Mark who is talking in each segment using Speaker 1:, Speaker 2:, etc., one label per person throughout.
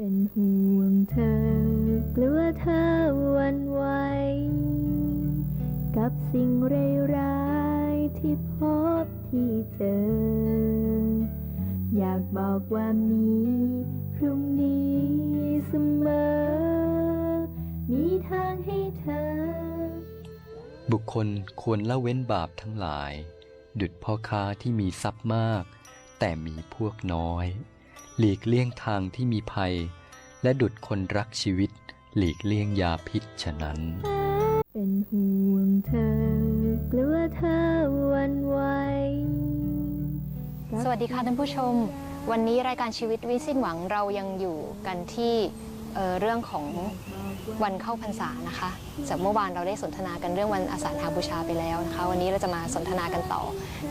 Speaker 1: เป็นห่วงเธอกลัวเธอวันไหวกับสิ่งร้ายๆที่พบที่เจอ อยากบอกว่ามีพรุ่งนี้เสมอ มีทางให้เธอ
Speaker 2: บุคคลควรละเว้นบาปทั้งหลาย ดุจพ่อค้าที่มีทรัพย์มาก แต่มีพวกน้อย หลีกเลี่ยงทางที่มีภัย และดุจคนรักชีวิต หลีกเลี่ยงยาพิษฉะนั้น
Speaker 1: เป็นห่วงเธอกลัวเธอหวันไหว
Speaker 3: สวัสดีค่ะท่านผู้ชม วันนี้รายการชีวิตวิสิ้นหวังเรายังอยู่กันที่เอ่อเรื่องของวันเข้าพรรษานะคะจากเมื่อวานเราได้สนทนากันเรื่องวันอาสาฬหบูชาไปแล้วนะคะ วันนี้เราจะมาสนทนากันต่อ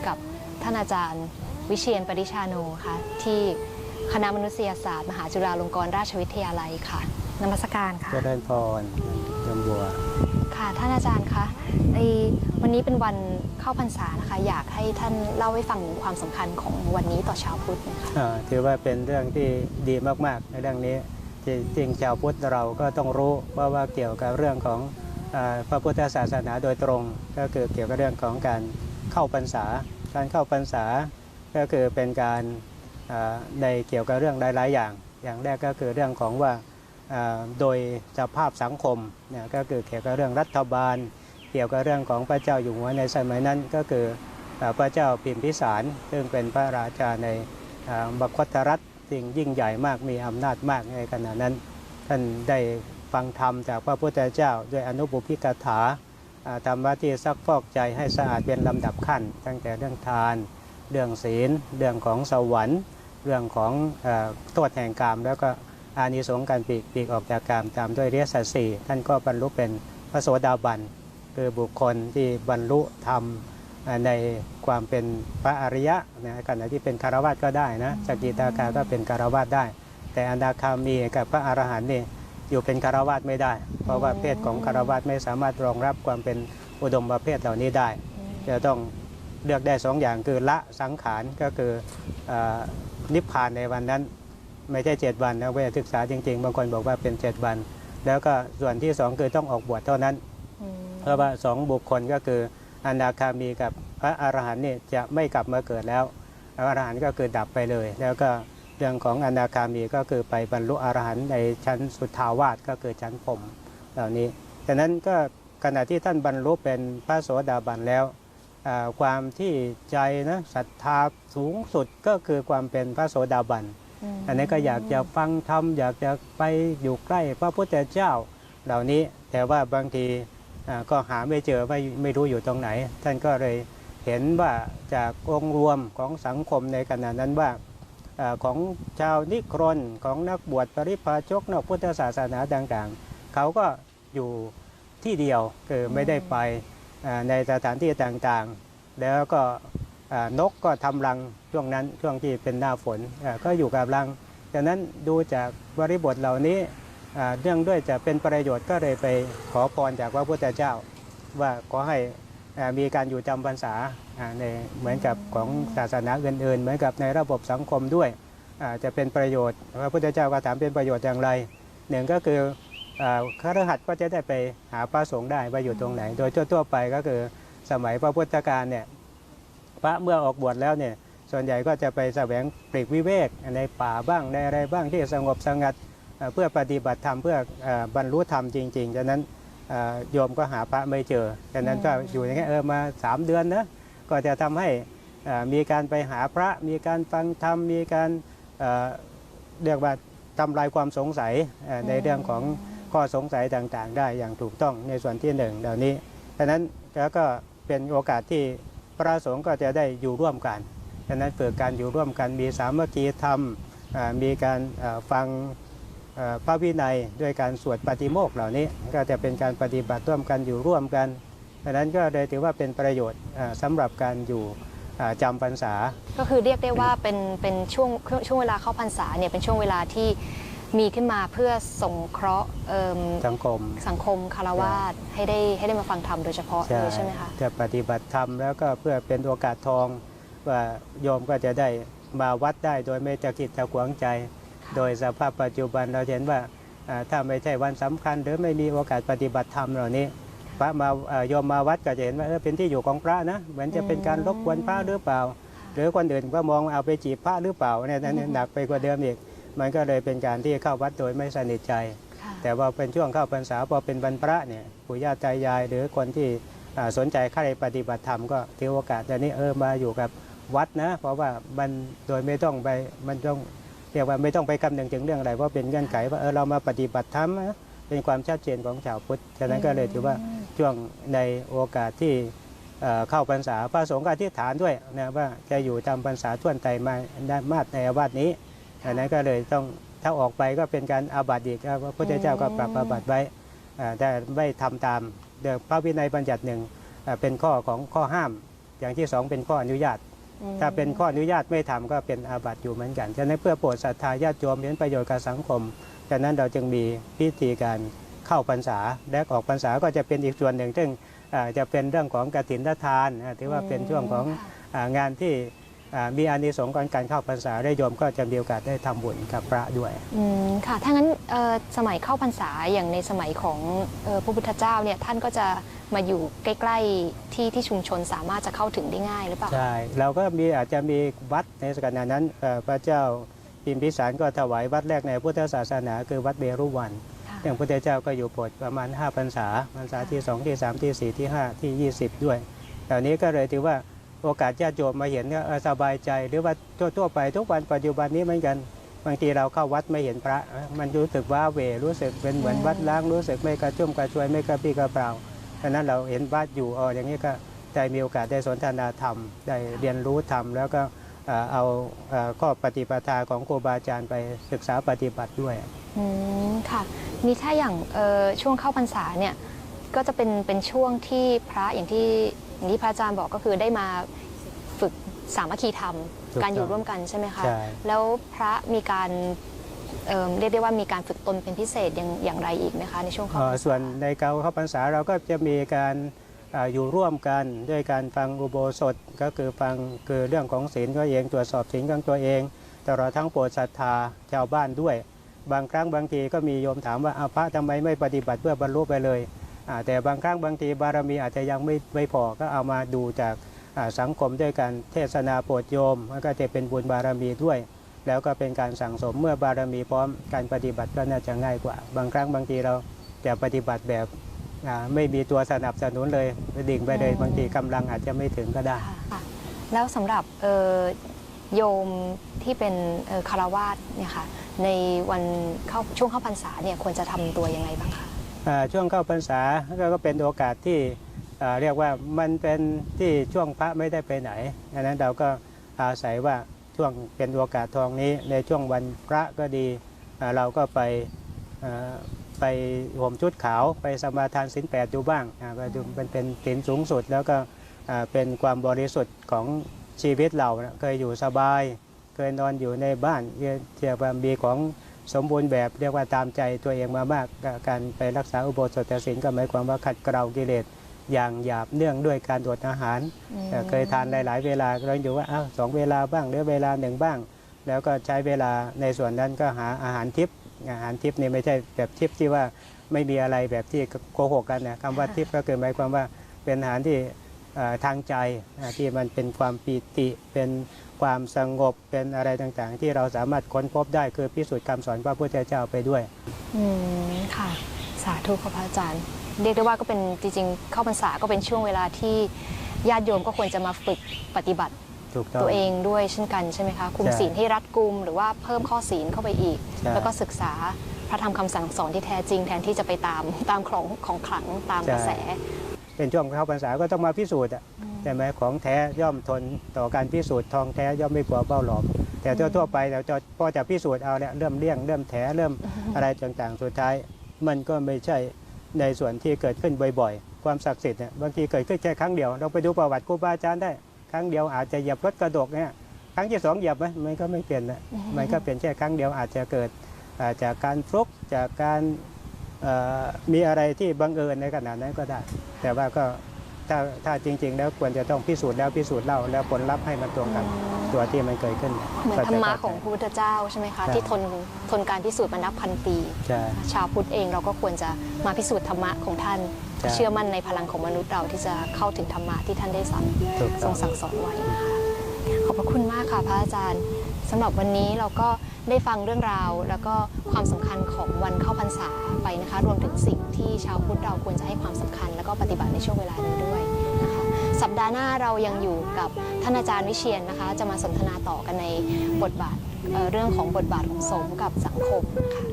Speaker 3: กับท่านอาจารย์วิเชียนปริชาโนค่ะที่ คณะมนุษยศาสตร์ มหาจุฬาลงกรณราชวิทยาลัยค่ะนมัสการค่ะ
Speaker 4: เจริญพรยมบัว
Speaker 3: ค่ะท่านอาจารย์คะในวันนี้เป็นวันเข้าพรรษานะคะ อยากให้ท่านเล่าให้ฟังถึงความสำคัญของวันนี้ต่อชาวพุทธนะคะ
Speaker 4: อ่าถือว่าเป็นเรื่องที่ดีมากๆ ในเรื่องนี้จริงๆชาวพุทธเราก็ต้องรู้ว่าว่าเกี่ยวกับเรื่องของอาพระพุทธศาสนาโดยตรง ก็คือเกี่ยวกับเรื่องของการเข้าพรรษา การเข้าพรรษาก็คือเป็นการอ่า ในเกี่ยวกับเรื่องหลาย ๆ อย่าง อย่างแรกก็คือเรื่องของว่าโดยสภาพสังคมนี่ยก็คือเกี่ยวกับเรื่องรัฐบาล เกี่ยวกับเรื่องของพระเจ้าอยู่หัวในสมัยนั้นก็คือพระเจ้าพิมพิสาร ซึ่งเป็นพระราชาในอ่าบคตรัฐสิ่งยิ่งใหญ่มากมีอำนาจมากในขณะนั้น ท่านได้ฟังธรรมจากพระพุทธเจ้าด้วยอนุบุพิกถาอ่าทำหน้าที่ซักฟอกใจให้สะอาดเป็นลำดับขั้น ตั้งแต่เรื่องทาน เรื่องศีล เรื่องของสวรรค์ เรื่องของอโทษแห่งกรรม แล้วก็อานิสงส์การปีกปีกออกจากกรรมตามด้วยเรียสัตสีท่านก็บรรลุเป็นพระโสดาบันคือบุคคลที่บรรลุธรรมในความเป็นพระอริยะนะขณะที่เป็นคารวะก็ได้นะสกิทาคาก็เป็นคารวะได้ แต่อนาคามีกับพระอรหันต์นี่อยู่เป็นคารวะไม่ได้ เพราะว่าเพศของคารวะไม่สามารถรองรับความเป็นอุดมประเภทเหล่านี้ได้ จะต้องเลือกได้สองอย่างคือละสังขารก็คืออ นิพพานในวันนั้น ไม่ใช่เจ็ดวันนะเวลาศึกษาจริง ๆ บางคนบอกว่าเป็นเจ็ดวัน แล้วก็ส่วนที่สองคือต้องออกบวชเท่านั้น
Speaker 3: อืม
Speaker 4: เพราะว่าสองบุคคลก็คืออนาคามีกับพระอรหันต์เนี่ยจะไม่กลับมาเกิดแล้วพระอรหันต์ก็คือดับไปเลย แล้วก็เรื่องของอนาคามีก็คือไปบรรลุอรหันต์ในชั้นสุทธาวาสก็คือชั้นพรหมเหล่านี้ดังนั้นก็ขณะที่ท่านบรรลุเป็นพระโสดาบันแล้วอ่า ความที่ใจนะศรัทธาสูงสุดก็คือความเป็นพระโสดาบัน
Speaker 3: ม
Speaker 4: อันนี้ก็อยากจะฟังธรรมอยากจะไปอยู่ใกล้พระพุทธเจ้าเหล่านี้แต่ว่าบางทีอ่าก็หาไม่เจอไม่ไม่รู้อยู่ตรงไหน ท่านก็เลยเห็นว่าจากองค์รวมของสังคมในขณะนั้นว่าอาของชาวนิครนของนักบวชปริพาชกนอกพุทธศาสนาต่างๆ เขาก็อยู่ที่เดียวคือไม่ได้ไปอ่า ในสถานที่ต่างๆ แล้วก็นกก็ทำรังช่วงนั้นช่วงที่เป็นหน้าฝนก็อยู่กับรังจากนั้นดูจากบริบทเหล่านี้เนื่องด้วยจะเป็นประโยชน์ก็เลยไปขอพรจากพระพุทธเจ้า ว่าขอให้มีการอยู่จำพรรษาในเหมือนกับของศาสนาอื่นๆ เหมือนกับในระบบสังคมด้วยจะเป็นประโยชน์พระพุทธเจ้าก็ถามเป็นประโยชน์อย่างไรหนึ่งก็คือ คฤหัสถ์ก็จะได้ไปหาพระสงฆ์ได้ว่าอยู่ตรงไหน โดยทั่วๆไปก็คือสมัยพระพุทธกาลเนี่ยพระเมื่อออกบวชแล้วเนี่ยส่วนใหญ่ก็จะไปแสวงปลีกวิเวกในป่าบ้างในอะไรบ้างที่สงบสงัดอ่าเพื่อปฏิบัติธรรมเพื่ออ่าบรรลุธรรมจริงๆดังนั้นอ่าโยมก็หาพระไม่เจอดังนั้นก็อยู่อย่างเงี้ยเออมา 3 เดือนนะก็จะทำให้อ่ามีการไปหาพระ มีการฟังธรรม มีการเอ่อเรียกว่าทำลายความสงสัยเอ่อในเรื่องของ ข้อสงสัยต่างๆ ได้อย่างถูกต้องในส่วนที่หนึ่งเหล่านี้ดังนั้นแล้วก็เป็นโอกาสที่พระสงฆ์ก็จะได้อยู่ร่วมกันดังนั้นเกิดการอยู่ร่วมกันมีสามัคคีธรรมมีการฟังพระวินัยด้วยการสวดปฏิโมกเหล่านี้ ก็จะเป็นการปฏิบัติร่วมกันอยู่ร่วมกันดังนั้นก็เลยถือว่าเป็นประโยชน์อ่าสำหรับการอยู่จำพรรษา
Speaker 3: ก็คือเรียกได้ว่าเป็นเป็นช่วงช่วงเวลาเข้าพรรษาเนี่ยเป็นช่วงเวลาที่ มีขึ้นมาเพื่อสงเคราะห์เอิ่ม
Speaker 4: สังคม
Speaker 3: สังคมคารวาสให้ได้ให้ได้มาฟังธรรมโดยเฉพาะเลยใช่ไหมคะ
Speaker 4: จะปฏิบัติธรรมแล้วก็เพื่อเป็นโอกาสทอง ว่าโยมก็จะได้มาวัดได้โดยไม่ตะกิดตะขวงใจ โดยสภาพปัจจุบันเราเห็นว่าอ่าถ้าไม่ใช่วันสำคัญ หรือไม่มีโอกาสปฏิบัติธรรมเหล่านี้พระมาเอ่อโยมมาวัดก็จะเห็นว่าเออเป็นที่อยู่ของพระนะเหมือนจะเป็นการรบกวนพระหรือเปล่า หรือคนอื่นก็มองว่าเอาไปจีบพระหรือเปล่าเนี่ยนั่นหนักไปกว่าเดิมอีก มันก็เลยเป็นการที่เข้าวัดโดยไม่สนิทใจ
Speaker 3: ค่ะ
Speaker 4: แต่ว่าเป็นช่วงเข้าพรรษาพอเป็นวันพระเนี่ยปู่ย่าตายาย หรือคนที่อ่าสนใจเข้าในปฏิบัติธรรมก็ถือโอกาสแต่นี้เออมาอยู่กับวัดนะ เพราะว่ามันโดยไม่ต้องไปมันต้องเรียกว่าไม่ต้องไปคำนึงถึงเรื่องอะไรเพราะเป็นเงื่อนไขว่าเออเรามาปฏิบัติธรรมนะเป็นความชัดเจนของชาวพุทธฉะนั้นก็เลยถือว่าช่วงในโอกาสที่เอ่อเข้าพรรษาพระสงฆ์ก็อธิษฐานด้วยนะว่าจะอยู่ตามพรรษาท่วนไตรมาได้มาสในอาวาสนี้ อันนั้นก็เลยต้องถ้าออกไปก็เป็นการอาบัติอีกครับพระพุทธเจ้าก็ปรับอาบัติไว้อ่าแต่ไม่ทำตามเดี๋ยวพระวินัยบัญญัติหนึ่งอ่าเป็นข้อของข้อห้าม อย่างที่สองเป็นข้ออนุญาต
Speaker 3: อืม
Speaker 4: ถ้าเป็นข้ออนุญาตไม่ทำก็เป็นอาบัติอยู่เหมือนกันฉะนั้นเพื่อโปรดศรัทธาญาติโยมเห็นประโยชน์กับสังคมฉะนั้นเราจึงมีพิธีการเข้าพรรษาและออกพรรษาก็จะเป็นอีกส่วนหนึ่งซึ่งอ่าจะเป็นเรื่องของกฐินทานอ่าถือว่าเป็นช่วงของ
Speaker 3: ค่ะ
Speaker 4: อ่างานที่อ่า มีอานิสงส์ของการเข้าพรรษาได้โยมก็จะมีโอกาสได้ทำบุญกับพระด้วย
Speaker 3: อืมค่ะถ้างั้นเอ่อสมัยเข้าพรรษาอย่างในสมัยของเอ่อพระพุทธเจ้าเนี่ยท่านก็จะมาอยู่ใกล้ๆที่ที่ชุมชนสามารถจะเข้าถึงได้ง่ายหรือเปล่า
Speaker 4: ใช่เราก็มีอาจจะมีวัดในสกัดนั้นเอ่อพระเจ้าพิมพิสารก็ถวายวัดแรกในพุทธศาสนา คือวัดเบรุวัน
Speaker 3: ค่ะ
Speaker 4: อย่างพุทธเจ้าก็อยู่โปรดประมาณ5พรรษาพรรษาที่ 2 ที่ 3 ที่ 4 ที่ 5 ที่ 20 ด้วยเหล่านี้ก็เลยถือว่า โอกาสญาติโยมมาเห็นก็เออสบายใจ หรือว่าทั่วๆไปทุกวันปัจจุบันนี้เหมือนกันบางทีเราเข้าวัดไม่เห็นพระ มันรู้สึกว่าเหวรู้สึกเป็นเหมือนวัดล้างรู้สึกไม่กระชุ่มกระชวยไม่กระปรี้กระเปร่าฉะนั้นเราเห็นวัดอยู่อ๋ออย่างนี้ก็ได้มีโอกาสได้สนทนาธรรม ได้เรียนรู้ธรรม แล้วก็เอ่อเอาเอ่อข้อปฏิปทาของครูบาอาจารย์ไปศึกษาปฏิบัติด้วย
Speaker 3: อืมค่ะนี่ถ้าอย่างเอ่อช่วงเข้าพรรษาเนี่ยก็จะเป็นเป็นช่วงที่พระอย่างที่ อย่างที่พระอาจารย์บอกก็คือได้มาฝึกสามัคคีธรรม
Speaker 4: ถูกต้อง
Speaker 3: การอยู่ร่วมกันใช่ไหมคะ
Speaker 4: ใช่
Speaker 3: แล้วพระมีการเอิ่มเรียกได้ว่ามีการฝึกตนเป็นพิเศษอย่างอย่างไรอีกไหมคะในช่วงเข้า
Speaker 4: เอ่อ
Speaker 3: พรรษา
Speaker 4: ส่วนในเกาเข้าพรรษาเราก็จะมีการอ่าอยู่ร่วมกันด้วยการฟังอุโบสถก็คือฟังคือเรื่องของศีลตัวเองตรวจสอบศีลของตัวเองตลอดทั้งโปรดศรัทธาชาวบ้านด้วย บางครั้งบางทีก็มีโยมถามว่าอ้าวพระทำไมไม่ปฏิบัติเพื่อบรรลุไปเลยอ่า แต่บางครั้งบางทีบารมีอาจจะยังไม่ไม่พอก็เอามาดูจากอ่าสังคมด้วยการเทศนาโปรดโยมมันก็จะเป็นบุญบารมีด้วย แล้วก็เป็นการสั่งสมเมื่อบารมีพร้อมการปฏิบัติก็น่าจะง่ายกว่า บางครั้งบางทีเราจะปฏิบัติแบบอ่าไม่มีตัวสนับสนุนเลยดิ่งไปเลยบางทีกำลังอาจจะไม่ถึงก็ได้
Speaker 3: ค่ะแล้วสำหรับเอ่อโยมที่เป็นเอ่อคารวาสเนี่ยค่ะในวันเข้าช่วงเข้าพรรษาเนี่ยควรจะทำตัวยังไงบ้างคะ
Speaker 4: อ่า ช่วงเข้าพรรษาก็เป็นโอกาสที่เรียกว่ามันเป็นที่ช่วงพระไม่ได้ไปไหนดังนั้นเราก็อาศัยว่าช่วงเป็นโอกาสทองนี้ในช่วงวันพระก็ดี เราก็ไปไปห่มชุดขาวไปสมาทานศีลแปดดูบ้างอ่าไปดูมันเป็นศีลสูงสุดแล้วก็เป็นความบริสุทธิ์ของชีวิตเรานะเคยอยู่สบาย เคยนอนอยู่ในบ้านเรียกว่ามีของ สมบูรณ์แบบเรียกว่าตามใจตัวเองมามากก็การไปรักษาอุโบสถศีลก็หมายความว่าขัดเกลากิเลสอย่างหยาบเนื่องด้วยการอดอาหาร
Speaker 3: อืม
Speaker 4: เอ่อเคยทานหลาย ๆ เวลาเราอยู่ว่าอ้าวสองเวลาบ้างหรือเวลาหนึ่งบ้าง แล้วก็ใช้เวลาในส่วนนั้นก็หาอาหารทิพย์อาหารทิพย์นี่ไม่ใช่แบบทิพย์ที่ว่าไม่มีอะไรแบบที่โกหกกันนะคำว่าทิพย์ก็คือหมายความว่าเป็นอาหารที่เอ่อทางใจอ่าที่มันเป็นความปีติเป็น ความสงบเป็นอะไรต่างๆ ที่เราสามารถค้นพบได้คือพิสูจน์คำสอนพระพุทธเจ้าไปด้วย
Speaker 3: อืมค่ะ สาธุค่ะพระอาจารย์ เรียกได้ว่าก็เป็นจริงๆ เข้าพรรษาก็เป็นช่วงเวลาที่ญาติโยมก็ควรจะมาฝึกปฏิบัติ
Speaker 4: ถูกต้อง
Speaker 3: ตัวเองด้วยเช่นกันใช่ไหมคะคุม
Speaker 4: ใช่
Speaker 3: ศีลให้รัดกุม หรือว่าเพิ่มข้อศีลเข้าไปอีก
Speaker 4: ใช่
Speaker 3: แล้วก็ศึกษาพระธรรมคำสั่งสอนที่แท้จริงแทนที่จะไปตามตามของของขลังตามกระแส
Speaker 4: เป็นช่วงเข้าพรรษาก็ต้องมาพิสูจน์อะ
Speaker 3: อืม
Speaker 4: ใช่ไหมของแท้ย่อมทนต่อการพิสูจน์ทองแท้ย่อมไม่กลัวเป้าหลอมแต่ทั่วๆไปเราจะพอจะพิสูจน์เอาแล้วเริ่มเลี่ยงเริ่มแถเริ่มอะไรต่างๆ สุดท้าย มันก็ไม่ใช่ในส่วนที่เกิดขึ้นบ่อยๆ ความศักดิ์สิทธิ์เนี่ยบางทีเกิดขึ้นแค่ครั้งเดียว เราไปดูประวัติครูบาอาจารย์ได้ ครั้งเดียวอาจจะเหยียบรถกระดกเนี่ยครั้งที่สองเหยียบไหมมันก็ไม่เปลี่ยนนะมันก็เป็นแค่ครั้งเดียวอาจจะเกิดอ่าจากการฟลุกจากการเอ่อมีอะไรที่บังเอิญในขณะนั้นก็ได้ แต่ว่าก็ ถ้าถ้าจริง ๆ แล้วควรจะต้องพิสูจน์แล้วพิสูจน์เล่าแล้วผลลัพธ์ให้มันตรงกันตัวที่มันเกิดขึ้น
Speaker 3: เหมือนธรรมะ
Speaker 4: ก็จ
Speaker 3: ของพระพุทธเจ้าใช่ไหมคะ
Speaker 4: ใช่
Speaker 3: ที่ทนทนการพิสูจน์มานับพันปี
Speaker 4: ใช่
Speaker 3: ชาวพุทธเองเราก็ควรจะมาพิสูจน์ธรรมะของท่าน
Speaker 4: ใช่
Speaker 3: เชื่อมั่นในพลังของมนุษย์เราที่จะเข้าถึงธรรมะที่ท่านได้สั่ง
Speaker 4: ถูก
Speaker 3: ท
Speaker 4: ต้
Speaker 3: ร
Speaker 4: องง
Speaker 3: สั่งสอนไว้นะคะขอบพระคุณมากค่ะพระอาจารย์สำหรับวันนี้เราก็ ได้ฟังเรื่องราว แล้วก็ความสำคัญของวันเข้าพรรษาไปนะคะ รวมถึงสิ่งที่ชาวพุทธเราควรจะให้ความสำคัญ แล้วก็ปฏิบัติในช่วงเวลานี้ด้วยนะคะ สัปดาห์หน้าเรายังอยู่กับท่านอาจารย์วิเชียนนะคะ จะมาสนทนาต่อกันในบทบาทเอ่อเรื่องของบทบาทของสงฆ์กับสังคมนะคะ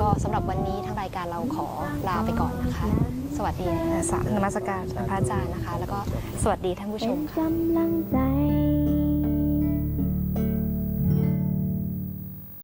Speaker 3: ก็สำหรับวันนี้ทางรายการเราขอลาไปก่อนนะคะ สวัสดีนะคะนมัสการพระอาจารย์นะคะ แล้วก็สวัสดีท่านผู้ช
Speaker 1: เป็
Speaker 3: ม
Speaker 1: น
Speaker 3: ค่ะ
Speaker 1: กำลังใจ